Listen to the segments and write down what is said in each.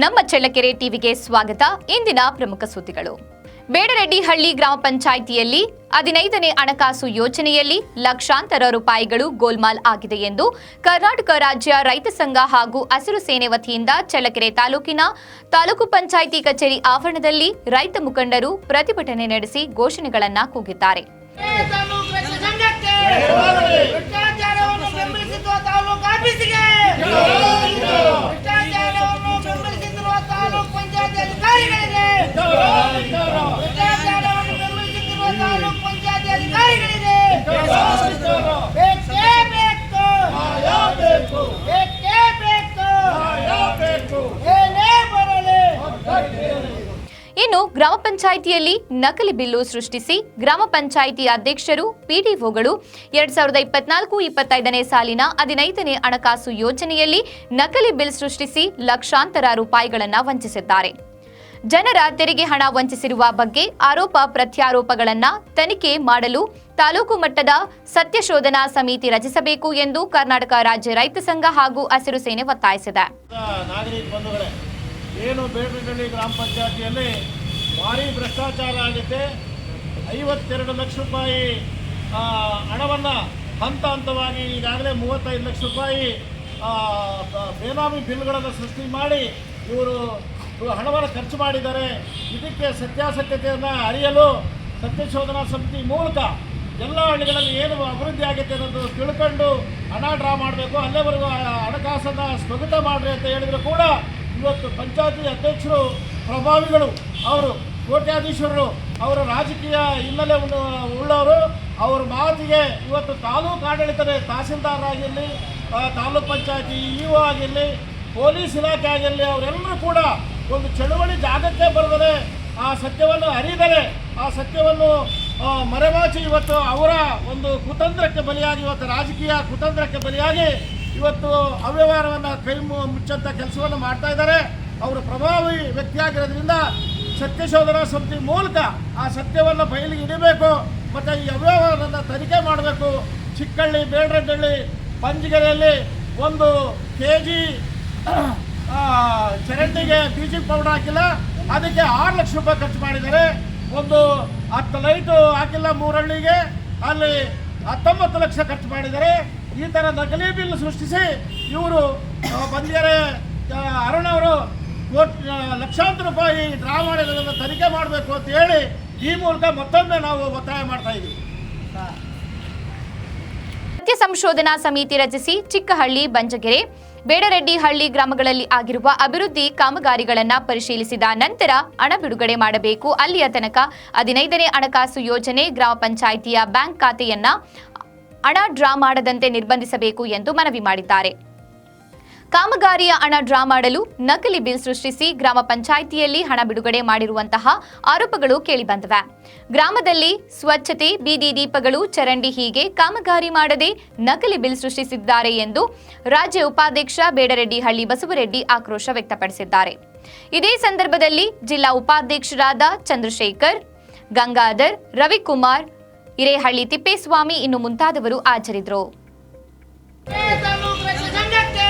ನಮ್ಮ ಚಳ್ಳಕೆರೆ ಟಿವಿಗೆ ಸ್ವಾಗತ. ಇಂದಿನ ಪ್ರಮುಖ ಸುದ್ದಿಗಳು. ಬೇಡರೆಡ್ಡಿಹಳ್ಳಿ ಗ್ರಾಮ ಪಂಚಾಯಿತಿಯಲ್ಲಿ ಹದಿನೈದನೇ ಹಣಕಾಸು ಯೋಜನೆಯಲ್ಲಿ ಲಕ್ಷಾಂತರ ರೂಪಾಯಿಗಳು ಗೋಲ್ಮಾಲ್ ಆಗಿದೆ ಎಂದು ಕರ್ನಾಟಕ ರಾಜ್ಯ ರೈತ ಸಂಘ ಹಾಗೂ ಹಸಿರು ಸೇನೆ ವತಿಯಿಂದ ಚಳ್ಳಕೆರೆ ತಾಲೂಕಿನ ತಾಲೂಕು ಪಂಚಾಯಿತಿ ಕಚೇರಿ ಆವರಣದಲ್ಲಿ ರೈತ ಮುಖಂಡರು ಪ್ರತಿಭಟನೆ ನಡೆಸಿ ಘೋಷಣೆಗಳನ್ನು ಕೂಗಿದ್ದಾರೆ ತಾಲೂಕು ರೈತ ಸಂಘಕ್ಕೆ ಭ್ರಷ್ಟಾಚಾರವನ್ನು ಬೆಂಬಲಿಸುವ ತಾಲೂಕು ಆಫೀಸಿಗೆ ಭ್ರಷ್ಟಾಚಾರವನ್ನು ಬೆಂಬಲಿಸುತ್ತಿರುವ ತಾಲೂಕು ಪಂಚಾಯತ್ ಅಧಿಕಾರಿಗಳಿಗೆ ಭ್ರಷ್ಟಾಚಾರವನ್ನು ಬೆಂಬಲಿಸುತ್ತಿರುವ ತಾಲೂಕು ಪಂಚಾಯತ್ ಅಧಿಕಾರಿಗಳಿಗೆ ಬೇಕೇ ಬೇಕು ಬೇಕೇ ಬೇಕು ಏನೇ ಬರಲಿ ಇನ್ನು ಗ್ರಾಮ ಪಂಚಾಯಿತಿಯಲ್ಲಿ ನಕಲಿ ಬಿಲ್ಲು ಸೃಷ್ಟಿಸಿ ಗ್ರಾಮ ಪಂಚಾಯಿತಿ ಅಧ್ಯಕ್ಷರು ಪಿಡಿಒಗಳು ಎರಡ್ ಸಾವಿರದ ಇಪ್ಪತ್ನಾಲ್ಕು ಇಪ್ಪತ್ತೈದನೇ ಸಾಲಿನ ಹದಿನೈದನೇ ಹಣಕಾಸು ಯೋಜನೆಯಲ್ಲಿ ನಕಲಿ ಬಿಲ್ ಸೃಷ್ಟಿಸಿ ಲಕ್ಷಾಂತರ ರೂಪಾಯಿಗಳನ್ನು ವಂಚಿಸಿದ್ದಾರೆ. ಜನರ ತೆರಿಗೆ ಹಣ ವಂಚಿಸಿರುವ ಬಗ್ಗೆ ಆರೋಪ ಪ್ರತ್ಯಾರೋಪಗಳನ್ನು ತನಿಖೆ ಮಾಡಲು ತಾಲೂಕು ಮಟ್ಟದ ಸತ್ಯಶೋಧನಾ ಸಮಿತಿ ರಚಿಸಬೇಕು ಎಂದು ಕರ್ನಾಟಕ ರಾಜ್ಯ ರೈತ ಸಂಘ ಹಾಗೂ ಹಸಿರು ಸೇನೆ ಒತ್ತಾಯಿಸಿದೆ. ಏನು ಬೇಡ ಗ್ರಾಮ ಪಂಚಾಯತಿಯಲ್ಲಿ ಭಾರಿ ಭ್ರಷ್ಟಾಚಾರ ಆಗುತ್ತೆ ಐವತ್ತೆರಡು ಲಕ್ಷ ರೂಪಾಯಿ ಹಣವನ್ನು ಹಂತ ಹಂತವಾಗಿ ಈಗಾಗಲೇ ಮೂವತ್ತೈದು ಲಕ್ಷ ರೂಪಾಯಿ ಬೇನಾಮಿ ಬಿಲ್ಗಳನ್ನು ಸೃಷ್ಟಿ ಮಾಡಿ ಇವರು ಹಣವನ್ನು ಖರ್ಚು ಮಾಡಿದ್ದಾರೆ. ಇದಕ್ಕೆ ಸತ್ಯಾಸತ್ಯತೆಯನ್ನು ಅರಿಯಲು ಸತ್ಯಶೋಧನಾ ಸಮಿತಿ ಮೂಲಕ ಎಲ್ಲ ಹಳ್ಳಿಗಳಲ್ಲಿ ಏನು ಅಭಿವೃದ್ಧಿ ಆಗುತ್ತೆ ಅನ್ನೋದು ತಿಳ್ಕೊಂಡು ಹಣ ಡ್ರಾ ಮಾಡಬೇಕು. ಅಲ್ಲೇವರೆಗೂ ಹಣಕಾಸನ್ನು ಸ್ಥಗಿತ ಮಾಡಿರಿ ಅಂತ ಹೇಳಿದ್ರು ಕೂಡ ಇವತ್ತು ಪಂಚಾಯತಿ ಅಧ್ಯಕ್ಷರು, ಪ್ರಭಾವಿಗಳು, ಅವರು ಕೋಟ್ಯಾಧೀಶರು ಅವರ ರಾಜಕೀಯ ಹಿನ್ನೆಲೆ ಉಳ್ಳ- ಉಳ್ಳವರು, ಅವ್ರ ಮಾತಿಗೆ ಇವತ್ತು ತಾಲೂಕು ಆಡಳಿತದ ತಹಸೀಲ್ದಾರ್ ಆಗಿರಲಿ ತಾಲೂಕ್ ಪಂಚಾಯತಿ ಇ ಒ ಆಗಿರಲಿ, ಪೊಲೀಸ್ ಇಲಾಖೆ ಆಗಿರಲಿ, ಅವರೆಲ್ಲರೂ ಕೂಡ ಒಂದು ಚಳುವಳಿ ಜಾಗಕ್ಕೆ ಬರೆದರೆ ಆ ಸತ್ಯವನ್ನು ಅರಿದರೆ ಆ ಸತ್ಯವನ್ನು ಮರೆಮಾಚಿ ಇವತ್ತು ಅವರ ಒಂದು ಕುತಂತ್ರಕ್ಕೆ ಬಲಿಯಾಗಿ, ಇವತ್ತು ರಾಜಕೀಯ ಕುತಂತ್ರಕ್ಕೆ ಬಲಿಯಾಗಿ ಇವತ್ತು ಅವ್ಯವಹಾರವನ್ನು ಕೈ ಮುಚ್ಚಂಥ ಕೆಲಸವನ್ನು ಮಾಡ್ತಾ ಇದ್ದಾರೆ. ಅವರು ಪ್ರಭಾವಿ ವ್ಯಕ್ತಿಯಾಗಿರೋದ್ರಿಂದ ಸತ್ಯಶೋಧನಾ ಸಮಿತಿ ಮೂಲಕ ಆ ಸತ್ಯವನ್ನು ಬಯಲಿಗೆ ಇಡಬೇಕು, ಮತ್ತು ಈ ಅವ್ಯವಹಾರವನ್ನು ತನಿಖೆ ಮಾಡಬೇಕು. ಚಿಕ್ಕಳ್ಳಿ ಬೇಡ್ರಡ್ಡಳ್ಳಿ ಪಂಜಿಗೆರೆಯಲ್ಲಿ ಒಂದು ಕೆ ಜಿ ಚರಂಡಿಗೆ ಬ್ಲೀಚಿಂಗ್ ಪೌಡರ್ ಹಾಕಿಲ್ಲ, ಅದಕ್ಕೆ ಆರು ಲಕ್ಷ ರೂಪಾಯಿ ಖರ್ಚು ಮಾಡಿದ್ದಾರೆ. ಒಂದು ಹತ್ತು ಲೈಟು ಹಾಕಿಲ್ಲ ಮೂರಳ್ಳಿಗೆ, ಅಲ್ಲಿ ಹತ್ತೊಂಬತ್ತು ಲಕ್ಷ ಖರ್ಚು ಮಾಡಿದ್ದಾರೆ. ಈ ಥರ ನಕಲಿ ಬಿಲ್ ಸೃಷ್ಟಿಸಿ ಇವರು ಬಂದಿದ್ದಾರೆ ಅರುಣ್ ಅವರು ಕೋಟ್ ಲಕ್ಷಾಂತರ ರೂಪಾಯಿ ಡ್ರಾ ಮಾಡಿರೋದನ್ನು ತನಿಖೆ ಮಾಡಬೇಕು ಅಂತ ಹೇಳಿ ಈ ಮೂಲಕ ಮತ್ತೊಮ್ಮೆ ನಾವು ಒತ್ತಾಯ ಮಾಡ್ತಾ ಇದ್ದೀವಿ. ಸತ್ಯ ಸಂಶೋಧನಾ ಸಮಿತಿ ರಚಿಸಿ ಚಿಕ್ಕಹಳ್ಳಿ, ಬಂಜಗೆರೆ ಬೇಡರೆಡ್ಡಿ ಹಳ್ಳಿ ಗ್ರಾಮಗಳಲ್ಲಿ ಆಗಿರುವ ಅಭಿವೃದ್ಧಿ ಕಾಮಗಾರಿಗಳನ್ನು ಪರಿಶೀಲಿಸಿದ ನಂತರ ಹಣ ಬಿಡುಗಡೆ ಮಾಡಬೇಕು. ಅಲ್ಲಿಯ ತನಕ ಹದಿನೈದನೇ ಹಣಕಾಸು ಯೋಜನೆ ಗ್ರಾಮ ಪಂಚಾಯಿತಿಯ ಬ್ಯಾಂಕ್ ಖಾತೆಯನ್ನ ಹಣ ಡ್ರಾ ಮಾಡದಂತೆ ನಿರ್ಬಂಧಿಸಬೇಕು ಎಂದು ಮನವಿ ಮಾಡಿದ್ದಾರೆ. ಕಾಮಗಾರಿಯ ಹಣ ಡ್ರಾ ಮಾಡಲು ನಕಲಿ ಬಿಲ್ ಸೃಷ್ಟಿಸಿ ಗ್ರಾಮ ಪಂಚಾಯಿತಿಯಲ್ಲಿ ಹಣ ಬಿಡುಗಡೆ ಮಾಡಿರುವಂತಹ ಆರೋಪಗಳು ಕೇಳಿಬಂದಿವೆ. ಗ್ರಾಮದಲ್ಲಿ ಸ್ವಚ್ಛತೆ, ಬೀದಿ ದೀಪಗಳು, ಚರಂಡಿ ಹೀಗೆ ಕಾಮಗಾರಿ ಮಾಡದೆ ನಕಲಿ ಬಿಲ್ ಸೃಷ್ಟಿಸಿದ್ದಾರೆ ಎಂದು ರಾಜ್ಯ ಉಪಾಧ್ಯಕ್ಷ ಬೇಡರೆಡ್ಡಿಹಳ್ಳಿ ಬಸವರೆಡ್ಡಿ ಆಕ್ರೋಶ ವ್ಯಕ್ತಪಡಿಸಿದ್ದಾರೆ. ಇದೇ ಸಂದರ್ಭದಲ್ಲಿ ಜಿಲ್ಲಾ ಉಪಾಧ್ಯಕ್ಷರಾದ ಚಂದ್ರಶೇಖರ್, ಗಂಗಾಧರ್, ರವಿಕುಮಾರ್, ಹಿರೇಹಳ್ಳಿ ತಿಪ್ಪೇಸ್ವಾಮಿ ಇನ್ನು ಮುಂತಾದವರು ಹಾಜರಿದ್ದರು.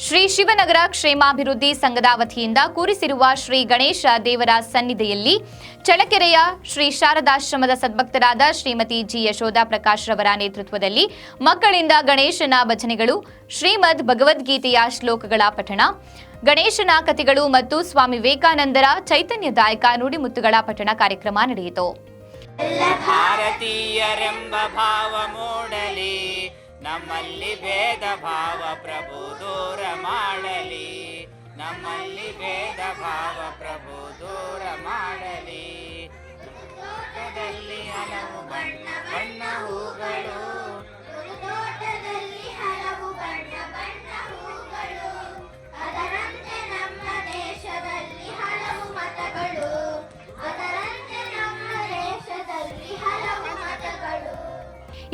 ಶ್ರೀ ಶಿವನಗರ ಕ್ಷೇಮಾಭಿವೃದ್ಧಿ ಸಂಘದ ವತಿಯಿಂದ ಕೂರಿಸಿರುವ ಶ್ರೀ ಗಣೇಶ ದೇವರ ಸನ್ನಿಧಿಯಲ್ಲಿ ಚಳಕೆರೆಯ ಶ್ರೀ ಶಾರದಾಶ್ರಮದ ಸದ್ಭಕ್ತರಾದ ಶ್ರೀಮತಿ ಜಿ ಯಶೋಧ ಪ್ರಕಾಶ್ ರವರ ನೇತೃತ್ವದಲ್ಲಿ ಮಕ್ಕಳಿಂದ ಗಣೇಶನ ಭಜನೆಗಳು, ಶ್ರೀಮದ್ ಭಗವದ್ಗೀತೆಯ ಶ್ಲೋಕಗಳ ಪಠಣ, ಗಣೇಶನ ಕಥೆಗಳು ಮತ್ತು ಸ್ವಾಮಿ ವಿವೇಕಾನಂದರ ಚೈತನ್ಯದಾಯಕ ನುಡಿಮುತ್ತುಗಳ ಪಠಣ ಕಾರ್ಯಕ್ರಮ ನಡೆಯಿತು. ನಮ್ಮಲ್ಲಿ ಭೇದ ಭಾವ ಪ್ರಭು ದೂರ ಮಾಡಲಿ. ನಮ್ಮಲ್ಲಿ ಭೇದ ಭಾವ ಪ್ರಭು ದೂರ ಮಾಡಲಿ. ಲೋಕದಲ್ಲಿ ಹಲವು ಬಣ್ಣ ಬಣ್ಣ ಹೂಗಳು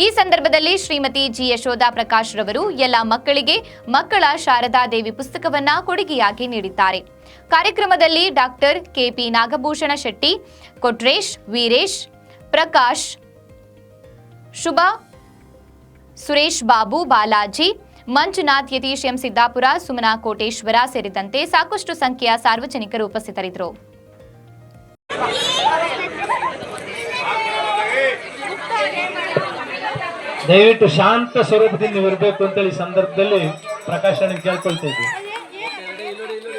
ಈ ಸಂದರ್ಭದಲ್ಲಿ ಶ್ರೀಮತಿ ಜಿ ಯಶೋಧ ಪ್ರಕಾಶ್ ರವರು ಎಲ್ಲ ಮಕ್ಕಳಿಗೆ ಮಕ್ಕಳ ಶಾರದಾ ದೇವಿ ಪುಸ್ತಕವನ್ನ ಕೊಡುಗೆಯಾಗಿ ನೀಡಿದ್ದಾರೆ. ಕಾರ್ಯಕ್ರಮದಲ್ಲಿ doctor K P Nagabhushana Shetty, Kotresh, Veeresh, Prakash, Shubha, Suresh Babu, Balaji, Manjunath, Yatish M. Siddapura, Sumana Koteshwara ಸೇರಿದಂತೆ ಸಾಕಷ್ಟು ಸಂಖ್ಯೆಯ ಸಾರ್ವಜನಿಕರು ಉಪಸ್ಥಿತರಿದ್ದರು. ದಯವಿಟ್ಟು ಶಾಂತ ಸ್ವರೂಪದಿಂದ ನೀವು ಇರಬೇಕು ಅಂತೇಳಿ ಸಂದರ್ಭದಲ್ಲಿ ಪ್ರಕಾಶನ ಕೇಳ್ಕೊಳ್ತಾ ಇದ್ವಿ.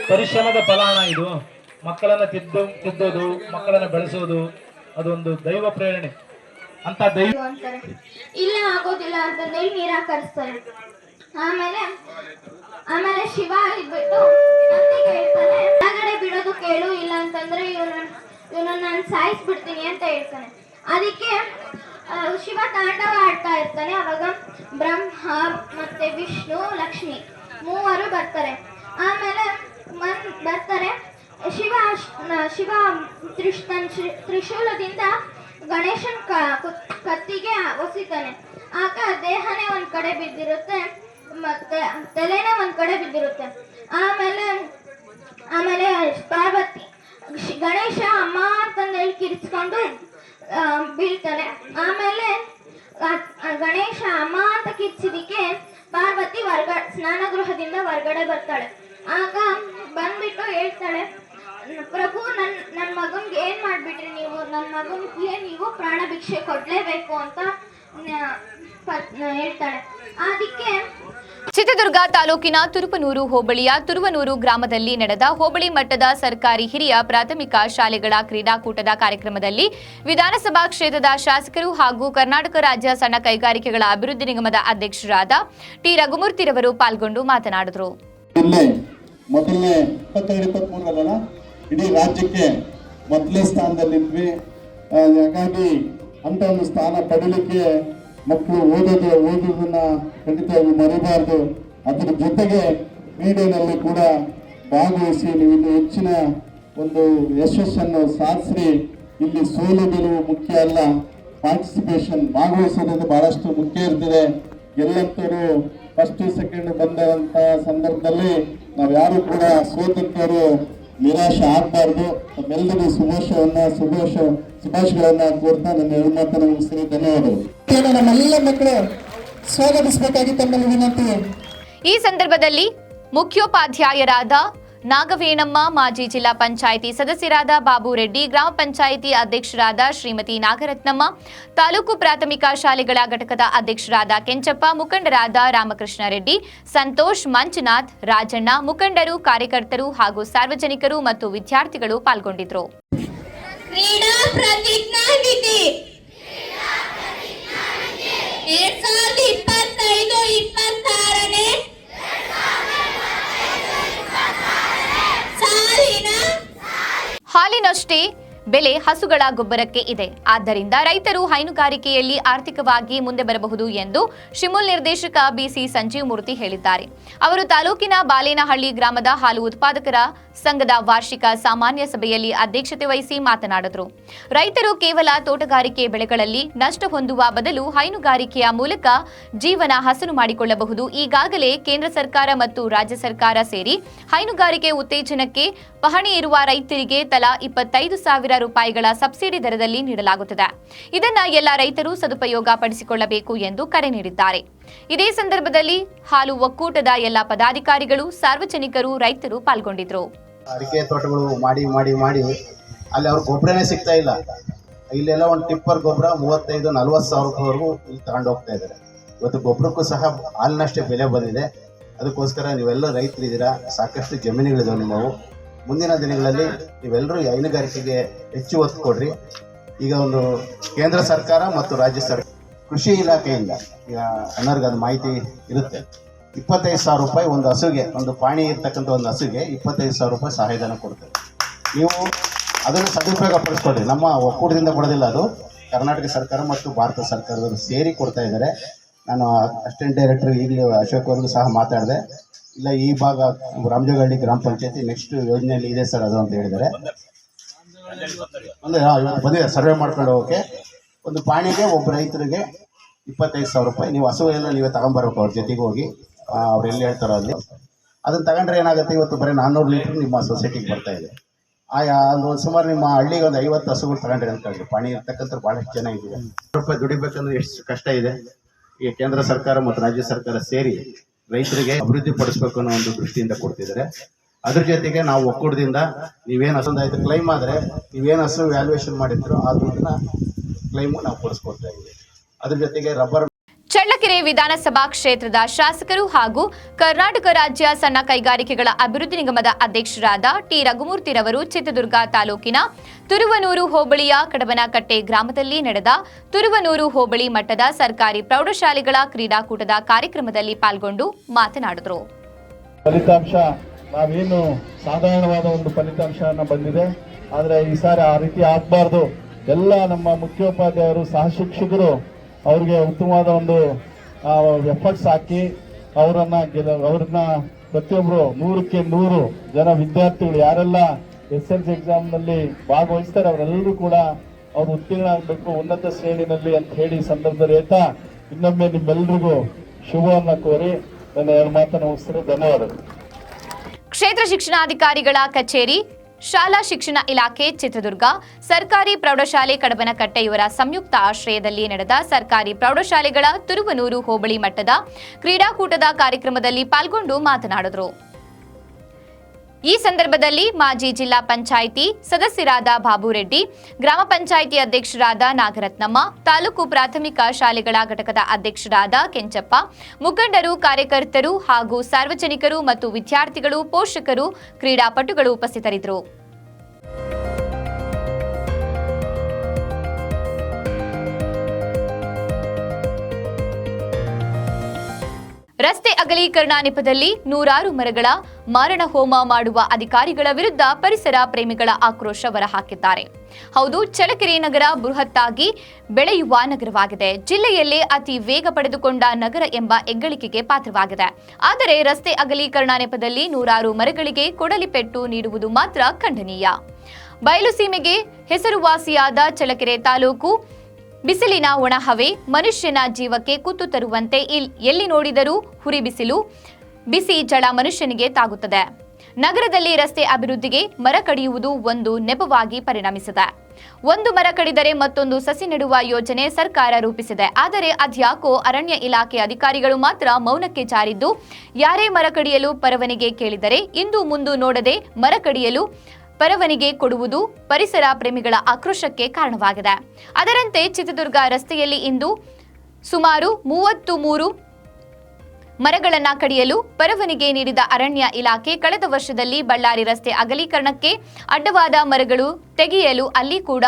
ಪರಿಶ್ರಮದ ಫಲಾಣ ಇದು. ಮಕ್ಕಳನ್ನ ತಿದ್ದು, ತಿದ್ದೋದು, ಮಕ್ಕಳನ್ನ ಬೆಳೆಸೋದು, ಅದೊಂದು ದೈವ ಪ್ರೇರಣೆ. ಅಂತ ದೈವ ಇಲ್ಲ ಆಗೋದಿಲ್ಲ ಅಂತಂದೇಳಿ ನಿರಾಕರಿಸ್ತಾರೆ. ಆಮೇಲೆ ಆಮೇಲೆ ಶಿವ ನಂದಿಗೆ ಹೇಳ್ತಾನೆ ಬಿಡೋದು ಕೇಳು, ಇಲ್ಲ ಅಂತಂದ್ರೆ ಇವನ ಇವನ ನಾನು ಸಾಯಿಸ್ಬಿಡ್ತೀನಿ ಅಂತ ಹೇಳ್ತಾನೆ. ಅದಕ್ಕೆ ಶಿವ ತಾಂಡವ ಆಡ್ತಾ ಇರ್ತಾನೆ. ಅವಾಗ ಬ್ರಹ್ಮ, ಮತ್ತೆ ವಿಷ್ಣು, ಲಕ್ಷ್ಮಿ ಮೂವರು ಬರ್ತಾರೆ. ಆಮೇಲೆ ಮನ್ ಬರ್ತಾರೆ ಶಿವ ಶಿವ ತ್ರಿಶ್ ತ್ರಿಶೂಲದಿಂದ ಗಣೇಶನ್ ಕತ್ತಿಗೆ ಒಸಿತಾನೆ. ಆಗ ದೇಹನೇ ಒಂದ್ ಕಡೆ ಬಿದ್ದಿರುತ್ತೆ, ಮತ್ತೆ ತಲೆನೇ ಒಂದ್ ಕಡೆ ಬಿದ್ದಿರುತ್ತೆ. ಆಮೇಲೆ ಆಮೇಲೆ ಪಾರ್ವತಿ ಗಣೇಶ ಅಮ್ಮ ಅಂತಂದೇಳಿ ಕಿರಿಸ್ಕೊಂಡು ಬೀಳ್ತಾನೆ. ಗಣೇಶ ಅಮ್ಮ ಅಂತ ಪಾರ್ವತಿ ಹೊರ್ಗ ಸ್ನಾನಗೃಹದಿಂದ ಹೊರಗಡೆ ಬರ್ತಾಳೆ. ಆಗ ಬಂದ್ಬಿಟ್ಟು ಹೇಳ್ತಾಳೆ, ಪ್ರಭು, ನನ್ ನನ್ನ ಮಗನ್ಗೆ ಏನ್ ಮಾಡ್ಬಿಟ್ರಿ ನೀವು? ನನ್ನ ಮಗನ್ಗೆ ನೀವು ಪ್ರಾಣ ಭಿಕ್ಷೆ ಕೊಡ್ಲೇಬೇಕು? ಅಂತ ಹೇಳ್ತಾಳೆ. ಅದಕ್ಕೆ ಚಿತ್ರದುರ್ಗ ತಾಲೂಕಿನ ತುರುಪನೂರು ಹೋಬಳಿಯ ತುರುವನೂರು ಗ್ರಾಮದಲ್ಲಿ ನಡೆದ ಹೋಬಳಿ ಮಟ್ಟದ ಸರ್ಕಾರಿ ಹಿರಿಯ ಪ್ರಾಥಮಿಕ ಶಾಲೆಗಳ ಕ್ರೀಡಾಕೂಟದ ಕಾರ್ಯಕ್ರಮದಲ್ಲಿ ವಿಧಾನಸಭಾ ಕ್ಷೇತ್ರದ ಶಾಸಕರು ಹಾಗೂ ಕರ್ನಾಟಕ ರಾಜ್ಯ ಸಣ್ಣ ಕೈಗಾರಿಕೆಗಳ ಅಭಿವೃದ್ಧಿ ನಿಗಮದ ಅಧ್ಯಕ್ಷರಾದ ಟಿ. ರಘುಮೂರ್ತಿರವರು ಪಾಲ್ಗೊಂಡು ಮಾತನಾಡಿದರು. ಮೊದಲನೇ ಇಡೀ ರಾಜ್ಯಕ್ಕೆ ಮೊದಲನೇ ಸ್ಥಾನದಲ್ಲಿದ್ವಿ. ಆ, ಹಾಗಾಗಿ ಅಂತ ಸ್ಥಾನ ಪಡೀಲಿಕ್ಕೆ ಮಕ್ಕಳು ಓದೋದು, ಓದೋದನ್ನ ಖಂಡಿತವಾಗಿ ಮರಿಬಾರ್ದು. ಅದರ ಜೊತೆಗೆ ಕ್ರೀಡೆಯಲ್ಲಿ ಕೂಡ ಭಾಗವಹಿಸಿ ನೀವು ಇನ್ನು ಹೆಚ್ಚಿನ ಒಂದು ಯಶಸ್ಸನ್ನು ಸಾಧಿಸ್ರಿ. ಇಲ್ಲಿ ಸೋಲು ಗೆಲುವು ಮುಖ್ಯ ಅಲ್ಲ. ಪಾರ್ಟಿಸಿಪೇಷನ್ ಭಾಗವಹಿಸೋದು ಬಹಳಷ್ಟು ಮುಖ್ಯ ಇರ್ತದೆ. ಗೆಲ್ಲಂತರು ಫಸ್ಟ್ ಸೆಕೆಂಡ್ ಬಂದಂತಹ ಸಂದರ್ಭದಲ್ಲಿ ನಾವು ಯಾರು ಕೂಡ ಸೋತಂತವರು ನಿರಾಶೆ ಆಗಬಾರ್ದು. ತಮ್ಮೆಲ್ಲರಿಗೂ ಶುಭಾಶಯವನ್ನ ಶುಭಾಶ ಶುಭಾಶಯಗಳನ್ನ ಕೋರ್ತಾ ನನ್ನ ಎರಡು ಮಾತನ್ನು ಮುಗಿಸ್ತೀನಿ. ಧನ್ಯವಾದಗಳು. ನಮ್ಮೆಲ್ಲ ಮಕ್ಕಳು, ಸ್ವಾಗತಿಸಬೇಕಾಗಿ ತಮ್ಮಲ್ಲಿ ವಿನಂತಿ. ಈ ಸಂದರ್ಭದಲ್ಲಿ ಮುಖ್ಯೋಪಾಧ್ಯಾಯರಾದ ನಾಗವೇಣಮ್ಮ, ಮಾಜಿ ಜಿಲ್ಲಾ ಪಂಚಾಯಿತಿ ಸದಸ್ಯರಾದ ಬಾಬು ರೆಡ್ಡಿ ಗ್ರಾಮ ಪಂಚಾಯಿತಿ ಅಧ್ಯಕ್ಷರಾದ ಶ್ರೀಮತಿ ನಾಗರತ್ನಮ್ಮ, ತಾಲೂಕು ಪ್ರಾಥಮಿಕ ಶಾಲೆಗಳ ಘಟಕದ ಅಧ್ಯಕ್ಷರಾದ ಕೆಂಚಪ್ಪ, ಮುಖಂಡರಾದ ರಾಮಕೃಷ್ಣ ರೆಡ್ಡಿ ಸಂತೋಷ್, ಮಂಜುನಾಥ್, ರಾಜಣ್ಣ, ಮುಖಂಡರು, ಕಾರ್ಯಕರ್ತರು ಹಾಗೂ ಸಾರ್ವಜನಿಕರು ಮತ್ತು ವಿದ್ಯಾರ್ಥಿಗಳು ಪಾಲ್ಗೊಂಡಿದ್ದರು. ಕ್ರೀಡಾ ಪ್ರತಿಜ್ಞಾ ವಿಧಿ ಎರಡ್ ಸಾವಿರದ ಇಪ್ಪತ್ತೈದು ಇಪ್ಪತ್ತಾರನೇ ಹಾಲಿನಷ್ಟೇ ಬೆಲೆ ಹಸುಗಳ ಗೊಬ್ಬರಕ್ಕೆ ಇದೆ. ಆದ್ದರಿಂದ ರೈತರು ಹೈನುಗಾರಿಕೆಯಲ್ಲಿ ಆರ್ಥಿಕವಾಗಿ ಮುಂದೆ ಬರಬಹುದು ಎಂದು ಶಿಮುಲ್ ನಿರ್ದೇಶಕ ಬಿಸಿ ಸಂಜೀವ್ ಮೂರ್ತಿ ಹೇಳಿದ್ದಾರೆ. ಅವರು ತಾಲೂಕಿನ ಬಾಲೇನಹಳ್ಳಿ ಗ್ರಾಮದ ಹಾಲು ಉತ್ಪಾದಕರ ಸಂಘದ ವಾರ್ಷಿಕ ಸಾಮಾನ್ಯ ಸಭೆಯಲ್ಲಿ ಅಧ್ಯಕ್ಷತೆ ವಹಿಸಿ ಮಾತನಾಡಿದರು. ರೈತರು ಕೇವಲ ತೋಟಗಾರಿಕೆ ಬೆಳೆಗಳಲ್ಲಿ ನಷ್ಟ ಹೊಂದುವ ಬದಲು ಹೈನುಗಾರಿಕೆಯ ಮೂಲಕ ಜೀವನ ಹಸನು ಮಾಡಿಕೊಳ್ಳಬಹುದು. ಈಗಾಗಲೇ ಕೇಂದ್ರ ಸರ್ಕಾರ ಮತ್ತು ರಾಜ್ಯ ಸರ್ಕಾರ ಸೇರಿ ಹೈನುಗಾರಿಕೆ ಉತ್ತೇಜನಕ್ಕೆ ಪಹಣಿ ಇರುವ ರೈತರಿಗೆ ತಲಾ ಇಪ್ಪತ್ತೈದು ಸಾವಿರ ರೂಪಾಯಿಗಳ ಸಬ್ಸಿಡಿ ದರದಲ್ಲಿ ನೀಡಲಾಗುತ್ತದೆ. ಇದನ್ನ ಎಲ್ಲ ರೈತರು ಸದುಪಯೋಗ ಪಡಿಸಿಕೊಳ್ಳಬೇಕು ಎಂದು ಕರೆ ನೀಡಿದ್ದಾರೆ. ಇದೇ ಸಂದರ್ಭದಲ್ಲಿ ಹಾಲು ಒಕ್ಕೂಟದ ಎಲ್ಲ ಪದಾಧಿಕಾರಿಗಳು, ಸಾರ್ವಜನಿಕರು, ರೈತರು ಪಾಲ್ಗೊಂಡಿದ್ರು ಅಡಿಕೆ ತೋಟಗಳು ಮಾಡಿ ಮಾಡಿ ಮಾಡಿ ಅಲ್ಲಿ ಅವ್ರ ಗೊಬ್ಬರನೇ ಸಿಗ್ತಾ ಇಲ್ಲ. ಇಲ್ಲೆಲ್ಲ ಒಂದು ಟಿಪ್ಪರ್ ಗೊಬ್ಬರ ಮೂವತ್ತೈದು, ನಲ್ವತ್ತು ಸಾವಿರ ರೂಪಾಯಿವರೆಗೂ ಇಲ್ಲಿ ತಗೊಂಡು ಹೋಗ್ತಾ ಇದ್ದಾರೆ. ಇವತ್ತು ಗೊಬ್ಬರಕ್ಕೂ ಸಹ ಹಾಲಿನಷ್ಟೇ ಬೆಲೆ ಬಂದಿದೆ. ಅದಕ್ಕೋಸ್ಕರ ನೀವೆಲ್ಲ ರೈತರಿದ್ದೀರಾ, ಸಾಕಷ್ಟು ಜಮೀನುಗಳಿದಾವೆ ನಿಮ್ಮವು. ಮುಂದಿನ ದಿನಗಳಲ್ಲಿ ನೀವೆಲ್ಲರೂ ಹೈನುಗಾರಿಕೆಗೆ ಹೆಚ್ಚು ಒತ್ತು ಕೊಡ್ರಿ. ಈಗ ಒಂದು ಕೇಂದ್ರ ಸರ್ಕಾರ ಮತ್ತು ರಾಜ್ಯ ಸರ್ಕಾರ, ಕೃಷಿ ಇಲಾಖೆಯಿಂದ ಈಗ ಅನ್ನೋರ್ಗೆ ಮಾಹಿತಿ ಇರುತ್ತೆ. ಇಪ್ಪತ್ತೈದು ಸಾವಿರ ರೂಪಾಯಿ ಒಂದು ಹಸುಗೆ, ಒಂದು ಪಾಣಿ ಇರ್ತಕ್ಕಂಥ ಒಂದು ಹಸುಗೆ ಇಪ್ಪತ್ತೈದು ಸಾವಿರ ರೂಪಾಯಿ ಸಹಾಯಧನ ಕೊಡ್ತೇವೆ ನೀವು ಅದನ್ನು ಸದುಪಯೋಗ ಪಡಿಸ್ಕೊಡ್ರಿ ನಮ್ಮ ಒಕ್ಕೂಟದಿಂದ ಕೊಡೋದಿಲ್ಲ ಅದು. ಕರ್ನಾಟಕ ಸರ್ಕಾರ ಮತ್ತು ಭಾರತ ಸರ್ಕಾರದವರು ಸೇರಿ ಕೊಡ್ತಾ ಇದ್ದಾರೆ. ನಾನು ಅಸಿಸ್ಟೆಂಟ್ ಡೈರೆಕ್ಟರ್ ಈಗಲೂ ಅಶೋಕ್ ಅವ್ರಿಗೂ ಸಹ ಮಾತಾಡಿದೆ. ಇಲ್ಲ ಈ ಭಾಗ ರಾಮಜಗಳ್ಳಿ ಗ್ರಾಮ ಪಂಚಾಯತಿ ನೆಕ್ಸ್ಟ್ ಯೋಜನೆಯಲ್ಲಿ ಇದೆ ಸರ್ ಅದು ಅಂತ ಹೇಳಿದ್ದಾರೆ. ಅಂದರೆ ಹಾ, ಇವತ್ತು ಬಂದಿದೆ ಸರ್ವೆ ಮಾಡ್ಕೊಂಡು ಹೋಗೋಕೆ. ಒಂದು ಪಾಣಿಗೆ ಒಬ್ಬ ರೈತರಿಗೆ ಇಪ್ಪತ್ತೈದು ಸಾವಿರ ರೂಪಾಯಿ. ನೀವು ಹಸು ನೀವೇ ತಗೊಂಬರ್ಬೇಕು ಅವ್ರ ಜೊತೆಗೆ ಹೋಗಿ. ಅವ್ರು ಎಲ್ಲಿ ಹೇಳ್ತಾರೋ ಅಲ್ಲಿ. ಅದನ್ನು ತಗೊಂಡ್ರೆ ಏನಾಗುತ್ತೆ? ಇವತ್ತು ಬರೀ ನಾನ್ನೂರು ಲೀಟ್ರ್ ನಿಮ್ಮ ಸೊಸೈಟಿಗೆ ಬರ್ತಾ ಇದೆ. ಆಯಾ ಒಂದು ಸುಮಾರು ನಿಮ್ಮ ಹಳ್ಳಿಗೆ ಒಂದು ಐವತ್ತು ಹಸುಗಳು ತಗೊಂಡ್ರಿ ಅನ್ಕೊಳ್ಳಿ ಪಾಣಿ ಇರ್ತಕ್ಕಂಥ ಭಾಳಷ್ಟು ಜನ ಇದೆ ರೂಪಾಯಿ ದುಡಿಬೇಕಂದ್ರೆ ಎಷ್ಟು ಕಷ್ಟ ಇದೆ. ಈ ಕೇಂದ್ರ ಸರ್ಕಾರ ಮತ್ತು ರಾಜ್ಯ ಸರ್ಕಾರ ಸೇರಿ ರೈತರಿಗೆ ಅಭಿವೃದ್ಧಿ ಪಡಿಸ್ಬೇಕು ಅನ್ನೋ ಒಂದು ದೃಷ್ಟಿಯಿಂದ ಕೊಡ್ತಿದ್ದಾರೆ. ಅದ್ರ ಜೊತೆಗೆ ನಾವು ಒಕ್ಕೂಟದಿಂದ ನೀವೇನು ಹಸು ಕ್ಲೈಮ್ ಆದರೆ ನೀವೇನು ಹಸು ವ್ಯಾಲ್ಯೂಯೇಷನ್ ಮಾಡಿದ್ರು ಆ ದುಡ್ಡನ್ನ ಕ್ಲೈಮು ನಾವು ಕೊಡಿಸ್ಕೊಡ್ತಾ ಇದ್ದೀವಿ. ಅದ್ರ ಜೊತೆಗೆ ರಬ್ಬರ್ ಚಳ್ಳಕೆರೆ ವಿಧಾನಸಭಾ ಕ್ಷೇತ್ರದ ಶಾಸಕರು ಹಾಗೂ ಕರ್ನಾಟಕ ರಾಜ್ಯ ಸಣ್ಣ ಕೈಗಾರಿಕೆಗಳ ಅಭಿವೃದ್ಧಿ ನಿಗಮದ ಅಧ್ಯಕ್ಷರಾದ ಟಿ. ರಘುಮೂರ್ತಿರವರು ಚಿತ್ರದುರ್ಗ ತಾಲೂಕಿನ ತುರುವನೂರು ಹೋಬಳಿಯ ಕಡಬನಕಟ್ಟೆ ಗ್ರಾಮದಲ್ಲಿ ನಡೆದ ತುರುವನೂರು ಹೋಬಳಿ ಮಟ್ಟದ ಸರ್ಕಾರಿ ಪ್ರೌಢಶಾಲೆಗಳ ಕ್ರೀಡಾಕೂಟದ ಕಾರ್ಯಕ್ರಮದಲ್ಲಿ ಪಾಲ್ಗೊಂಡು ಮಾತನಾಡಿದರು. ಫಲಿತಾಂಶ, ನಾವೇನು ಸಾಧಾರಣವಾದ ಒಂದು ಫಲಿತಾಂಶ ಬಂದಿದೆ. ಆದರೆ ಈ ಸಾರಿ ಆ ರೀತಿ ಆಗಬಾರ್ದು. ಎಲ್ಲ ನಮ್ಮ ಮುಖ್ಯೋಪಾಧ್ಯಾಯರು, ಸಹ ಶಿಕ್ಷಕರು ಅವ್ರಿಗೆ ಉತ್ತಮವಾದ ಒಂದು ಎಫರ್ಟ್ಸ್ ಹಾಕಿ ಅವರನ್ನ ಅವ್ರನ್ನ ಪ್ರತಿಯೊಬ್ಬರು ನೂರಕ್ಕೆ ನೂರು ಜನ ವಿದ್ಯಾರ್ಥಿಗಳು ಯಾರೆಲ್ಲ ಎಸ್ ಎಲ್ ಸಿ ಎಕ್ಸಾಮ್ನಲ್ಲಿ ಭಾಗವಹಿಸ್ತಾರೆ, ಅವರೆಲ್ಲರೂ ಕೂಡ ಅವ್ರು ಉತ್ತೀರ್ಣ ಆಗಬೇಕು ಉನ್ನತ ಶ್ರೇಣಿನಲ್ಲಿ ಅಂತ ಹೇಳಿ ಸಂದರ್ಭದಲ್ಲಿ ಹೇಳ್ತಾ ಇನ್ನೊಮ್ಮೆ ನಿಮ್ಮೆಲ್ಲರಿಗೂ ಶುಭವನ್ನ ಕೋರಿ ನನ್ನ ಎರಡು ಮಾತನ್ನು ಮುಗಿಸ್ತಾರೆ ಧನ್ಯವಾದಗಳು. ಕ್ಷೇತ್ರ ಶಿಕ್ಷಣಾಧಿಕಾರಿಗಳ ಕಚೇರಿ ಶಾಲಾ ಶಿಕ್ಷಣ ಇಲಾಖೆ ಚಿತ್ರದುರ್ಗ, ಸರ್ಕಾರಿ ಪ್ರೌಢಶಾಲೆ ಕಡಬನಕಟ್ಟೆ ಇವರ ಸಂಯುಕ್ತ ಆಶ್ರಯದಲ್ಲಿ ನಡೆದ ಸರ್ಕಾರಿ ಪ್ರೌಢಶಾಲೆಗಳ ತುರುವನೂರು ಹೋಬಳಿ ಮಟ್ಟದ ಕ್ರೀಡಾಕೂಟದ ಕಾರ್ಯಕ್ರಮದಲ್ಲಿ ಪಾಲ್ಗೊಂಡು ಮಾತನಾಡಿದರು. ಈ ಸಂದರ್ಭದಲ್ಲಿ ಮಾಜಿ ಜಿಲ್ಲಾ ಪಂಚಾಯಿತಿ ಸದಸ್ಯರಾದ ಬಾಬುರೆಡ್ಡಿ, ಗ್ರಾಮ ಪಂಚಾಯಿತಿ ಅಧ್ಯಕ್ಷರಾದ ನಾಗರತ್ನಮ್ಮ, ತಾಲೂಕು ಪ್ರಾಥಮಿಕ ಶಾಲೆಗಳ ಘಟಕದ ಅಧ್ಯಕ್ಷರಾದ ಕೆಂಚಪ್ಪ, ಮುಖಂಡರು, ಕಾರ್ಯಕರ್ತರು ಹಾಗೂ ಸಾರ್ವಜನಿಕರು ಮತ್ತು ವಿದ್ಯಾರ್ಥಿಗಳು, ಪೋಷಕರು, ಕ್ರೀಡಾಪಟುಗಳು ಉಪಸ್ಥಿತರಿದ್ದರು. ರಸ್ತೆ ಅಗಲೀಕರಣ ನೆಪದಲ್ಲಿ ನೂರಾರು ಮರಗಳ ಮಾರಣ ಹೋಮ ಮಾಡುವ ಅಧಿಕಾರಿಗಳ ವಿರುದ್ಧ ಪರಿಸರ ಪ್ರೇಮಿಗಳ ಆಕ್ರೋಶ ಹೊರಹಾಕಿದ್ದಾರೆ. ಹೌದು, ಚಳ್ಳಕೆರೆ ನಗರ ಬೃಹತ್ತಾಗಿ ಬೆಳೆಯುವ ನಗರವಾಗಿದೆ. ಜಿಲ್ಲೆಯಲ್ಲೇ ಅತಿ ವೇಗ ಪಡೆದುಕೊಂಡ ನಗರ ಎಂಬ ಹೆಗ್ಗಳಿಕೆಗೆ ಪಾತ್ರವಾಗಿದೆ. ಆದರೆ ರಸ್ತೆ ಅಗಲೀಕರಣ ನೆಪದಲ್ಲಿ ನೂರಾರು ಮರಗಳಿಗೆ ಕೊಡಲಿ ಪೆಟ್ಟು ನೀಡುವುದು ಮಾತ್ರ ಖಂಡನೀಯ. ಬಯಲುಸೀಮೆಗೆ ಹೆಸರುವಾಸಿಯಾದ ಚಳ್ಳಕೆರೆ ತಾಲೂಕು ಬಿಸಿಲಿನ ಒಣಹವೆ ಮನುಷ್ಯನ ಜೀವಕ್ಕೆ ಕುತ್ತು ತರುವಂತೆ ಎಲ್ಲಿ ನೋಡಿದರೂ ಹುರಿ ಬಿಸಿಲು, ಬಿಸಿ ಜಳ ಮನುಷ್ಯನಿಗೆ ತಾಗುತ್ತದೆ. ನಗರದಲ್ಲಿ ರಸ್ತೆ ಅಭಿವೃದ್ಧಿಗೆ ಮರ ಕಡಿಯುವುದು ಒಂದು ನೆಪವಾಗಿ ಪರಿಣಮಿಸಿದೆ. ಒಂದು ಮರ ಕಡಿದರೆ ಮತ್ತೊಂದು ಸಸಿ ನೆಡುವ ಯೋಜನೆ ಸರ್ಕಾರ ರೂಪಿಸಿದೆ. ಆದರೆ ಅದ್ಯಾಕೋ ಅರಣ್ಯ ಇಲಾಖೆ ಅಧಿಕಾರಿಗಳು ಮಾತ್ರ ಮೌನಕ್ಕೆ ಜಾರಿದ್ದು, ಯಾರೇ ಮರ ಕಡಿಯಲು ಪರವನಿಗೆ ಕೇಳಿದರೆ, ಇಂದು ಮುಂದು ನೋಡದೆ ಮರ ಕಡಿಯಲು ಪರವಾನಿಗೆ ಕೊಡುವುದು ಪರಿಸರ ಪ್ರೇಮಿಗಳ ಆಕ್ರೋಶಕ್ಕೆ ಕಾರಣವಾಗಿದೆ. ಅದರಂತೆ ಚಿತ್ರದುರ್ಗ ರಸ್ತೆಯಲ್ಲಿ ಇಂದು ಸುಮಾರು ಮೂವತ್ತು ಮೂರು ಮರಗಳನ್ನು ಕಡಿಯಲು ಪರವನಿಗೆ ನೀಡಿದ ಅರಣ್ಯ ಇಲಾಖೆ ಕಳೆದ ವರ್ಷದಲ್ಲಿ ಬಳ್ಳಾರಿ ರಸ್ತೆ ಅಗಲೀಕರಣಕ್ಕೆ ಅಡ್ಡವಾದ ಮರಗಳು ತೆಗೆಯಲು ಅಲ್ಲಿ ಕೂಡ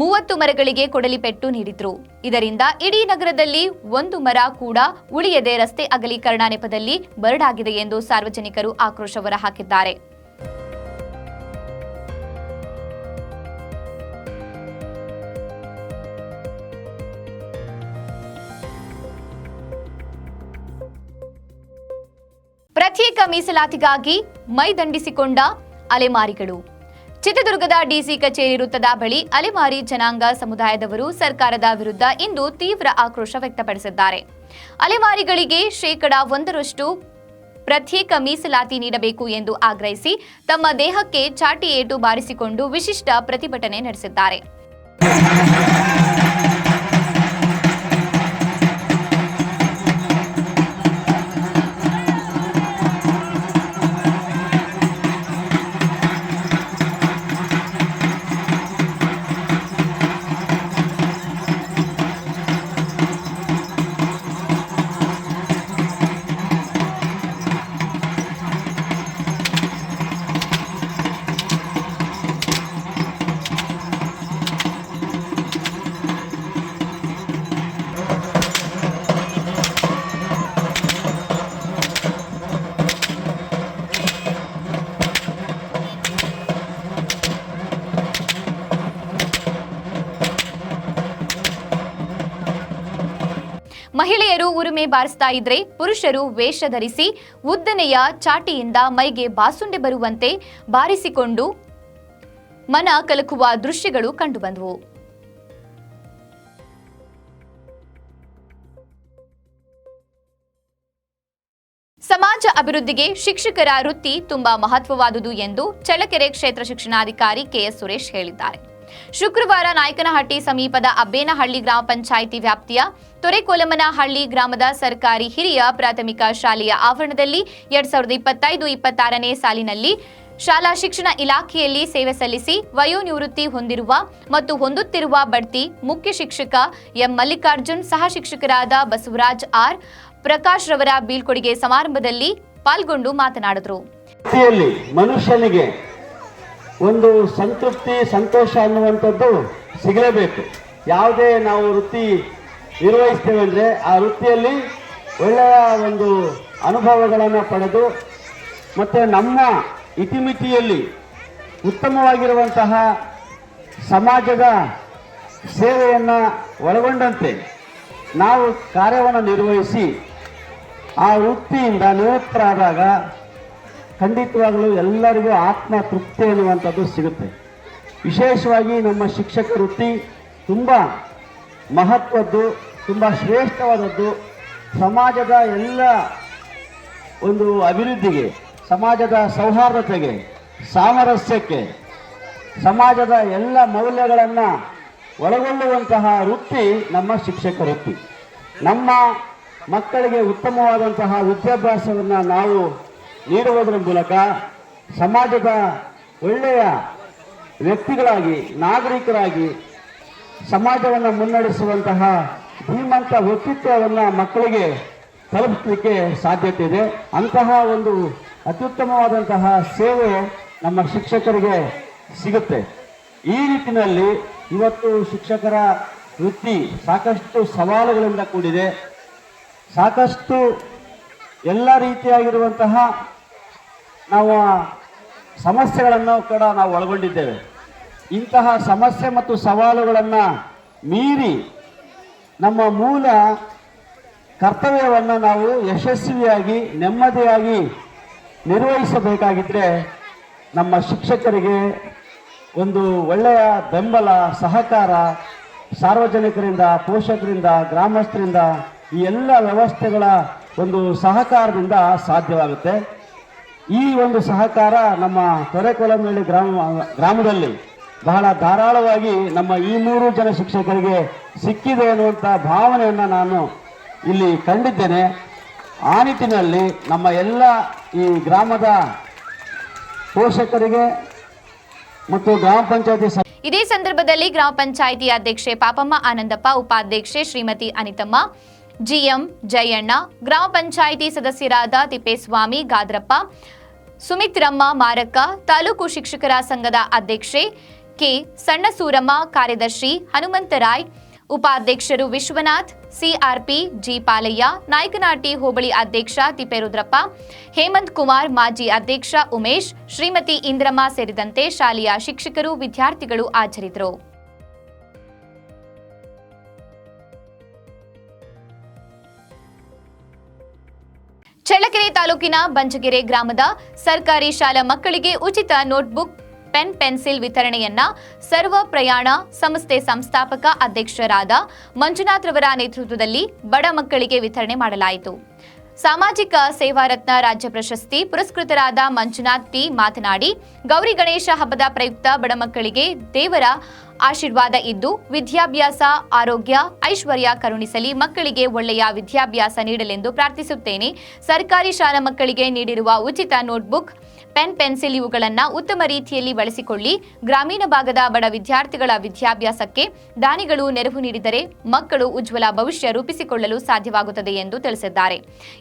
ಮೂವತ್ತು ಮರಗಳಿಗೆ ಕೊಡಲಿ ಪೆಟ್ಟು ನೀಡಿದ್ರು. ಇದರಿಂದ ಇಡೀ ನಗರದಲ್ಲಿ ಒಂದು ಮರ ಕೂಡ ಉಳಿಯದೆ ರಸ್ತೆ ಅಗಲೀಕರಣ ನೆಪದಲ್ಲಿ ಬರಡಾಗಿದೆ ಎಂದು ಸಾರ್ವಜನಿಕರು ಆಕ್ರೋಶ ಹೊರಹಾಕಿದ್ದಾರೆ. ಪ್ರತ್ಯೇಕ ಮೀಸಲಾತಿಗಾಗಿ ಮೈದಂಡಿಸಿಕೊಂಡ ಅಲೆಮಾರಿಗಳು. ಚಿತ್ರದುರ್ಗದ ಡಿಸಿ ಕಚೇರಿ ವೃತ್ತದ ಬಳಿ ಅಲೆಮಾರಿ ಜನಾಂಗ ಸಮುದಾಯದವರು ಸರ್ಕಾರದ ವಿರುದ್ಧ ಇಂದು ತೀವ್ರ ಆಕ್ರೋಶ ವ್ಯಕ್ತಪಡಿಸಿದ್ದಾರೆ. ಅಲೆಮಾರಿಗಳಿಗೆ ಶೇಕಡ ಒಂದರಷ್ಟು ಪ್ರತ್ಯೇಕ ಮೀಸಲಾತಿ ನೀಡಬೇಕು ಎಂದು ಆಗ್ರಹಿಸಿ ತಮ್ಮ ದೇಹಕ್ಕೆ ಚಾಟಿ ಏಟು ಬಾರಿಸಿಕೊಂಡು ವಿಶಿಷ್ಟ ಪ್ರತಿಭಟನೆ ನಡೆಸಿದ್ದಾರೆ. ಉರುಮೆ ಬಾರಿಸ್ತಾ ಇದ್ರೆ ಪುರುಷರು ವೇಷ ಧರಿಸಿ ಉದ್ದನೆಯ ಚಾಟಿಯಿಂದ ಮೈಗೆ ಬಾಸುಂಡೆ ಬರುವಂತೆ ಬಾರಿಸಿಕೊಂಡು ಮನ ಕಲಕುವ ದೃಶ್ಯಗಳು ಕಂಡುಬಂದವು. ಸಮಾಜ ಅಭಿವೃದ್ಧಿಗೆ ಶಿಕ್ಷಕರ ವೃತ್ತಿ ತುಂಬಾ ಮಹತ್ವವಾದುದು ಎಂದು ಚಳ್ಳಕೆರೆ ಕ್ಷೇತ್ರ ಶಿಕ್ಷಣಾಧಿಕಾರಿ ಕೆಎಸ್ ಸುರೇಶ್ ಹೇಳಿದ್ದಾರೆ. ಶುಕ್ರವಾರ ನಾಯಕನಹಟ್ಟಿ ಸಮೀಪದ ಅಬ್ಬೇನಹಳ್ಳಿ ಗ್ರಾಮ ಪಂಚಾಯಿತಿ ವ್ಯಾಪ್ತಿಯ ತೊರೆಕೊಲಮನಹಳ್ಳಿ ಗ್ರಾಮದ ಸರ್ಕಾರಿ ಹಿರಿಯ ಪ್ರಾಥಮಿಕ ಶಾಲೆಯ ಆವರಣದಲ್ಲಿ ಎರಡ್ ಸಾವಿರದ ಇಪ್ಪತ್ತೈದು ಇಪ್ಪತ್ತಾರನೇ ಸಾಲಿನಲ್ಲಿ ಶಾಲಾ ಶಿಕ್ಷಣ ಇಲಾಖೆಯಲ್ಲಿ ಸೇವೆ ಸಲ್ಲಿಸಿ ವಯೋನಿವೃತ್ತಿ ಹೊಂದಿರುವ ಮತ್ತು ಹೊಂದುತ್ತಿರುವ ಬಡ್ತಿ ಮುಖ್ಯ ಶಿಕ್ಷಕ ಎಂ ಮಲ್ಲಿಕಾರ್ಜುನ್, ಸಹ ಶಿಕ್ಷಕರಾದ ಬಸವರಾಜ್ ಆರ್, ಪ್ರಕಾಶ್ ರವರ ಬೀಳ್ಕೊಡುಗೆ ಸಮಾರಂಭದಲ್ಲಿ ಪಾಲ್ಗೊಂಡು ಮಾತನಾಡಿದರು. ಮನುಷ್ಯನಿಗೆ ಒಂದು ಸಂತೃಪ್ತಿ, ಸಂತೋಷ ಅನ್ನುವಂಥದ್ದು ಸಿಗಲೇಬೇಕು. ಯಾವುದೇ ನಾವು ವೃತ್ತಿ ನಿರ್ವಹಿಸ್ತೇವೆ ಅಂದರೆ ಆ ವೃತ್ತಿಯಲ್ಲಿ ಒಳ್ಳೆಯ ಒಂದು ಅನುಭವಗಳನ್ನು ಪಡೆದು ಮತ್ತು ನಮ್ಮ ಇತಿಮಿತಿಯಲ್ಲಿ ಉತ್ತಮವಾಗಿರುವಂತಹ ಸಮಾಜದ ಸೇವೆಯನ್ನು ಒಳಗೊಂಡಂತೆ ನಾವು ಕಾರ್ಯವನ್ನು ನಿರ್ವಹಿಸಿ ಆ ವೃತ್ತಿಯಿಂದ ನಿವೃತ್ತರಾದಾಗ ಖಂಡಿತವಾಗಲೂ ಎಲ್ಲರಿಗೂ ಆತ್ಮ ತೃಪ್ತಿ ಅನ್ನುವಂಥದ್ದು ಸಿಗುತ್ತೆ. ವಿಶೇಷವಾಗಿ ನಮ್ಮ ಶಿಕ್ಷಕ ವೃತ್ತಿ ತುಂಬ ಮಹತ್ವದ್ದು, ತುಂಬ ಶ್ರೇಷ್ಠವಾದದ್ದು. ಸಮಾಜದ ಎಲ್ಲ ಒಂದು ಅಭಿವೃದ್ಧಿಗೆ, ಸಮಾಜದ ಸೌಹಾರ್ದತೆಗೆ, ಸಾಮರಸ್ಯಕ್ಕೆ, ಸಮಾಜದ ಎಲ್ಲ ಮೌಲ್ಯಗಳನ್ನು ಒಳಗೊಳ್ಳುವಂತಹ ವೃತ್ತಿ ನಮ್ಮ ಶಿಕ್ಷಕ ವೃತ್ತಿ. ನಮ್ಮ ಮಕ್ಕಳಿಗೆ ಉತ್ತಮವಾದಂತಹ ವಿದ್ಯಾಭ್ಯಾಸವನ್ನು ನಾವು ನೀಡುವುದರ ಮೂಲಕ ಸಮಾಜದ ಒಳ್ಳೆಯ ವ್ಯಕ್ತಿಗಳಾಗಿ, ನಾಗರಿಕರಾಗಿ ಸಮಾಜವನ್ನು ಮುನ್ನಡೆಸುವಂತಹ ಧೀಮಂತ ವ್ಯಕ್ತಿತ್ವವನ್ನು ಮಕ್ಕಳಿಗೆ ತಲುಪಿಸಲಿಕ್ಕೆ ಸಾಧ್ಯತೆ ಇದೆ. ಅಂತಹ ಒಂದು ಅತ್ಯುತ್ತಮವಾದಂತಹ ಸೇವೆ ನಮ್ಮ ಶಿಕ್ಷಕರಿಗೆ ಸಿಗುತ್ತೆ. ಈ ನಿಟ್ಟಿನಲ್ಲಿ ಇವತ್ತು ಶಿಕ್ಷಕರ ವೃತ್ತಿ ಸಾಕಷ್ಟು ಸವಾಲುಗಳಿಂದ ಕೂಡಿದೆ. ಸಾಕಷ್ಟು ಎಲ್ಲ ರೀತಿಯಾಗಿರುವಂತಹ ನಾವು ಸಮಸ್ಯೆಗಳನ್ನು ಕೂಡ ನಾವು ಒಳಗೊಂಡಿದ್ದೇವೆ. ಇಂತಹ ಸಮಸ್ಯೆ ಮತ್ತು ಸವಾಲುಗಳನ್ನು ಮೀರಿ ನಮ್ಮ ಮೂಲ ಕರ್ತವ್ಯವನ್ನು ನಾವು ಯಶಸ್ವಿಯಾಗಿ, ನೆಮ್ಮದಿಯಾಗಿ ನಿರ್ವಹಿಸಬೇಕಾಗಿದ್ದರೆ ನಮ್ಮ ಶಿಕ್ಷಕರಿಗೆ ಒಂದು ಒಳ್ಳೆಯ ಬೆಂಬಲ, ಸಹಕಾರ, ಸಾರ್ವಜನಿಕರಿಂದ, ಪೋಷಕರಿಂದ, ಗ್ರಾಮಸ್ಥರಿಂದ ಈ ಎಲ್ಲ ವ್ಯವಸ್ಥೆಗಳ ಒಂದು ಸಹಕಾರದಿಂದ ಸಾಧ್ಯವಾಗುತ್ತೆ. ಈ ಒಂದು ಸಹಕಾರ ನಮ್ಮ ತೊರೆಕೊಲಮೇಳಿ ಗ್ರಾಮ, ಗ್ರಾಮದಲ್ಲಿ ಬಹಳ ಧಾರಾಳವಾಗಿ ನಮ್ಮ ಈ ಮೂರು ಜನ ಶಿಕ್ಷಕರಿಗೆ ಸಿಕ್ಕಿದೆ ಅನ್ನುವಂಥ ಭಾವನೆಯನ್ನು ನಾನು ಇಲ್ಲಿ ಕಂಡಿದ್ದೇನೆ. ಆ ನಿಟ್ಟಿನಲ್ಲಿ ನಮ್ಮ ಎಲ್ಲ ಈ ಗ್ರಾಮದ ಪೋಷಕರಿಗೆ ಮತ್ತು ಗ್ರಾಮ ಪಂಚಾಯತಿ ಇದೇ ಸಂದರ್ಭದಲ್ಲಿ ಗ್ರಾಮ ಪಂಚಾಯಿತಿ ಅಧ್ಯಕ್ಷೆ ಪಾಪಮ್ಮ ಆನಂದಪ್ಪ, ಉಪಾಧ್ಯಕ್ಷೆ ಶ್ರೀಮತಿ ಅನಿತಮ್ಮ, ಜಿಎಂ ಜಯಣ್ಣ, ಗ್ರಾಮ ಪಂಚಾಯಿತಿ ಸದಸ್ಯರಾದ ತಿಪ್ಪೇಸ್ವಾಮಿ, ಗಾದ್ರಪ್ಪ ಸುಮಿತ್ರಮ್ಮ ಮಾರಕ್ಕ, ತಾಲೂಕು ಶಿಕ್ಷಕರ ಸಂಘದ ಅಧ್ಯಕ್ಷೆ ಕೆ ಸಣ್ಣಸೂರಮ್ಮ, ಕಾರ್ಯದರ್ಶಿ ಹನುಮಂತರಾಯ್ ಉಪಾಧ್ಯಕ್ಷರು Vishwanath, C R P G Palaiah, Nayakanati ಹೋಬಳಿ ಅಧ್ಯಕ್ಷ ತಿಪ್ಪೇರುದ್ರಪ್ಪ, ಹೇಮಂತ್ ಕುಮಾರ್ ಮಾಜಿ ಅಧ್ಯಕ್ಷ ಉಮೇಶ್, ಶ್ರೀಮತಿ ಇಂದ್ರಮ್ಮ ಸೇರಿದಂತೆ ಶಾಲೆಯ ಶಿಕ್ಷಕರು, ವಿದ್ಯಾರ್ಥಿಗಳು ಹಾಜರಿದ್ದರು. ಚಳ್ಳಕೆರೆ ತಾಲೂಕಿನ ಬಂಜಗೆರೆ ಗ್ರಾಮದ ಸರ್ಕಾರಿ ಶಾಲಾ ಮಕ್ಕಳಿಗೆ ಉಚಿತ ನೋಟ್ಬುಕ್, ಪೆನ್, ಪೆನ್ಸಿಲ್ ವಿತರಣೆಯನ್ನ ಸರ್ವ ಪ್ರಯಾಣ ಸಂಸ್ಥೆ ಸಂಸ್ಥಾಪಕ ಅಧ್ಯಕ್ಷರಾದ ಮಂಜುನಾಥ್ ರವರ ನೇತೃತ್ವದಲ್ಲಿ ಬಡ ಮಕ್ಕಳಿಗೆ ವಿತರಣೆ ಮಾಡಲಾಯಿತು. ಸಾಮಾಜಿಕ ಸೇವಾ ರತ್ನ ರಾಜ್ಯ ಪ್ರಶಸ್ತಿ ಪುರಸ್ಕೃತರಾದ ಮಂಜುನಾಥ್ ಟಿ ಮಾತನಾಡಿ, ಗೌರಿ ಗಣೇಶ ಹಬ್ಬದ ಪ್ರಯುಕ್ತ ಬಡ ಮಕ್ಕಳಿಗೆ ದೇವರ ಆಶೀರ್ವಾದ ಇದ್ದು ವಿದ್ಯಾಭ್ಯಾಸ, ಆರೋಗ್ಯ, ಐಶ್ವರ್ಯ ಕರುಣಿಸಲಿ ಮಕ್ಕಳಿಗೆ ಒಳ್ಳೆಯ ವಿದ್ಯಾಭ್ಯಾಸ ನೀಡಲೆಂದು ಪ್ರಾರ್ಥಿಸುತ್ತೇನೆ. ಸರ್ಕಾರಿ ಶಾಲಾ ಮಕ್ಕಳಿಗೆ ನೀಡಿರುವ ಉಚಿತ ನೋಟ್ಬುಕ್, ಪೆನ್, ಪೆನ್ಸಿಲ್ ಇವುಗಳನ್ನು ಉತ್ತಮ ರೀತಿಯಲ್ಲಿ ಬಳಸಿಕೊಳ್ಳಿ. ಗ್ರಾಮೀಣ ಭಾಗದ ಬಡ ವಿದ್ಯಾರ್ಥಿಗಳ ವಿದ್ಯಾಭ್ಯಾಸಕ್ಕೆ ದಾನಿಗಳು ನೆರವು ನೀಡಿದರೆ ಮಕ್ಕಳು ಉಜ್ವಲ ಭವಿಷ್ಯ ರೂಪಿಸಿಕೊಳ್ಳಲು ಸಾಧ್ಯವಾಗುತ್ತದೆ ಎಂದು ತಿಳಿಸಿದ್ದಾರೆ.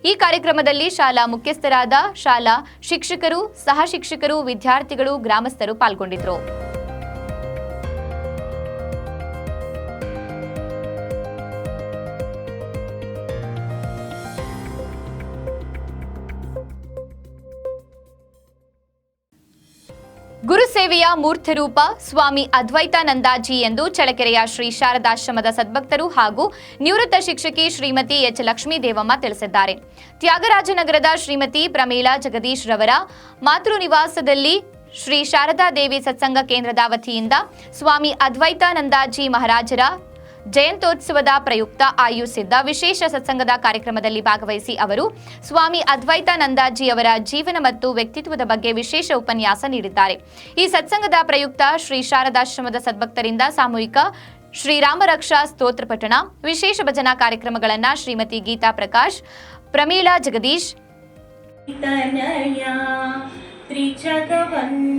ಈ ಕಾರ್ಯಕ್ರಮದಲ್ಲಿ ಶಾಲಾ ಮುಖ್ಯಸ್ಥರಾದ ಶಾಲಾ ಶಿಕ್ಷಕರು, ಸಹ ಶಿಕ್ಷಕರು, ವಿದ್ಯಾರ್ಥಿಗಳು, ಗ್ರಾಮಸ್ಥರು ಪಾಲ್ಗೊಂಡಿದ್ದರು. ಗುರುಸೇವೆಯ ಮೂರ್ತರೂಪ ಸ್ವಾಮಿ ಅದ್ವೈತಾನಂದಾಜಿ ಎಂದು ಚಳಕೆರೆಯ ಶ್ರೀ ಶಾರದಾಶ್ರಮದ ಸದ್ಭಕ್ತರು ಹಾಗೂ ನಿವೃತ್ತ ಶಿಕ್ಷಕಿ ಶ್ರೀಮತಿ ಎಚ್ ಲಕ್ಷ್ಮೀ ದೇವಮ್ಮ ತಿಳಿಸಿದ್ದಾರೆ. ತ್ಯಾಗರಾಜನಗರದ ಶ್ರೀಮತಿ ಪ್ರಮೀಳಾ ಜಗದೀಶ್ ರವರ ಮಾತೃ ನಿವಾಸದಲ್ಲಿ ಶ್ರೀ ಶಾರದಾ ದೇವಿ ಸತ್ಸಂಗ ಕೇಂದ್ರದ ವತಿಯಿಂದ ಸ್ವಾಮಿ ಅದ್ವೈತಾನಂದಾಜಿ ಮಹಾರಾಜರ ಜಯಂತ್ಯೋತ್ಸವದ ಪ್ರಯುಕ್ತ ಆಯೋಜಿಸಿದ್ದ ವಿಶೇಷ ಸತ್ಸಂಗದ ಕಾರ್ಯಕ್ರಮದಲ್ಲಿ ಭಾಗವಹಿಸಿ ಅವರು ಸ್ವಾಮಿ ಅದ್ವೈತಾನಂದಾಜಿ ಅವರ ಜೀವನ ಮತ್ತು ವ್ಯಕ್ತಿತ್ವದ ಬಗ್ಗೆ ವಿಶೇಷ ಉಪನ್ಯಾಸ ನೀಡಿದ್ದಾರೆ. ಈ ಸತ್ಸಂಗದ ಪ್ರಯುಕ್ತ ಶ್ರೀ ಶಾರದಾಶ್ರಮದ ಸದ್ಭಕ್ತರಿಂದ ಸಾಮೂಹಿಕ ಶ್ರೀರಾಮರಕ್ಷಾ ಸ್ತೋತ್ರ ಪಠಣ, ವಿಶೇಷ ಭಜನಾ ಕಾರ್ಯಕ್ರಮಗಳನ್ನು ಶ್ರೀಮತಿ ಗೀತಾ ಪ್ರಕಾಶ್, ಪ್ರಮೀಳಾ ಜಗದೀಶ್ ತ್ರಿಜಗವಂದಿತನೆ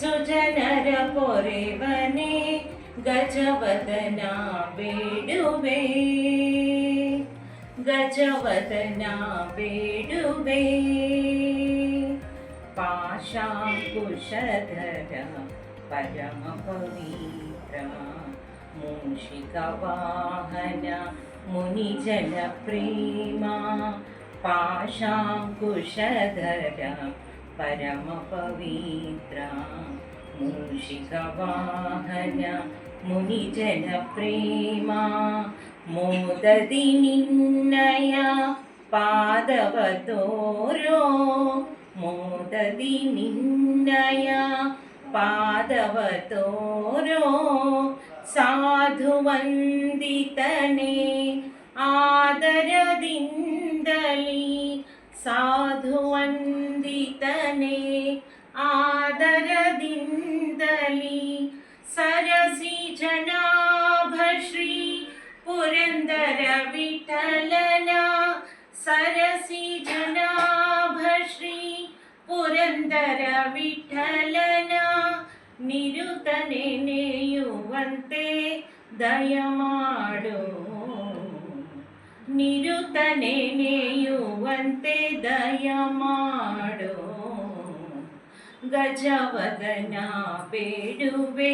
ಸುಜನರ ಪೊರೆವನೆ ಗಜವದನ ಬೇಡುವೆ ಗಜವದನ ಬೇಡುವೆ ಪಾಶಾಂಕುಶಧರ ಪರಮ ಪವಿತ್ರ ಮೂಷಿಕ ವಾಹನ ಮುನಿಜನ मूषिकवाहन मुनिजनप्रेमा मोददिन्नय पादवतोरो मोददिनिन्दया पादवतोरो साधुवन्दितने आदरदिन्दले साधुवन्दितने ಆದರದಿಂದಲಿ ಸರಸಿ ಜನಾಭ ಶ್ರೀ ಪುರಂದರ ವಿಠಲನ ಸರಸಿ ಜನಾಭ ಶ್ರೀ ಪುರಂದರ ವಿಠಲನ ನಿರುತನೆ ನೇಯುವಂತೆ ದಯಮಾಡು. ನಿರುತನೆ ನೇಯುವಂತೆ ದಯಮಾಡು. ಗಜವದನ ಬೇಡುವೆ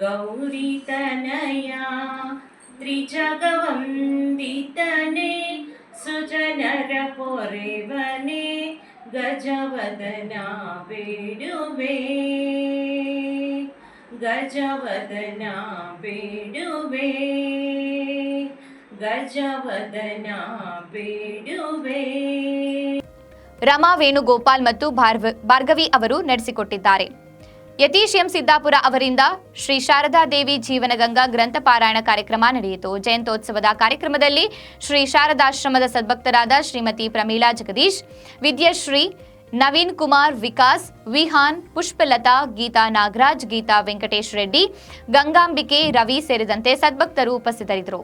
ಗೌರಿ ತನಯ ತ್ರಿಜಗವಂದಿತನೆ ಸುಜನರ ಪೊರೆವನೆ ಗಜವದನ ಬೇಡುವೆ ಗಜವದನ ಬೇಡುವೆ ಗಜವದನ ಬೇಡುವೆ ರಮಾ ವೇಣುಗೋಪಾಲ್ ಮತ್ತು ಭಾರ್ಗವಿ ಅವರು ನಡೆಸಿಕೊಟ್ಟಿದ್ದಾರೆ. ಯತೀಶ್ ಎಂ ಸಿದ್ದಾಪುರ ಅವರಿಂದ ಶ್ರೀ ಶಾರದಾ ದೇವಿ ಜೀವನಗಂಗಾ ಗ್ರಂಥ ಪಾರಾಯಣ ಕಾರ್ಯಕ್ರಮ ನಡೆಯಿತು. ಜಯಂತೋತ್ಸವದ ಕಾರ್ಯಕ್ರಮದಲ್ಲಿ ಶ್ರೀ ಶಾರದಾಶ್ರಮದ ಸದ್ಭಕ್ತರಾದ ಶ್ರೀಮತಿ ಪ್ರಮೀಳಾ ಜಗದೀಶ್, ವಿದ್ಯಾಶ್ರೀ ನವೀನ್ ಕುಮಾರ್ ವಿಕಾಸ್, ವಿಹಾನ್, ಪುಷ್ಪಲತಾ, ಗೀತಾ ನಾಗರಾಜ್, ಗೀತಾ ವೆಂಕಟೇಶ್ ರೆಡ್ಡಿ, ಗಂಗಾಂಬಿಕೆ, ರವಿ ಸೇರಿದಂತೆ ಸದ್ಭಕ್ತರು ಉಪಸ್ಥಿತರಿದ್ದರು.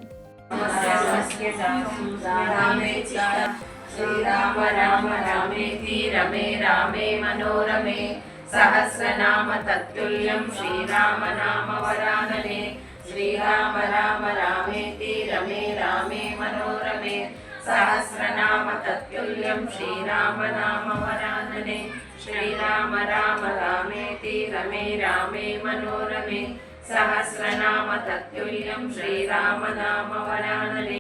శ్రీరామ రామ రామేతి రమే రామే మనోరమే సహస్రనామ తత్తుల్యం శ్రీరామ నామ వరాననే శ్రీరామ రామ రామేతి రమే రామే మనోరమే సహస్రనామ తత్తుల్యం శ్రీరామ నామ వరాననే శ్రీరామ రామ రామేతి రమే రామే మనోరమే సహస్రనామ తత్తుల్యం శ్రీరామ నామ వరాననే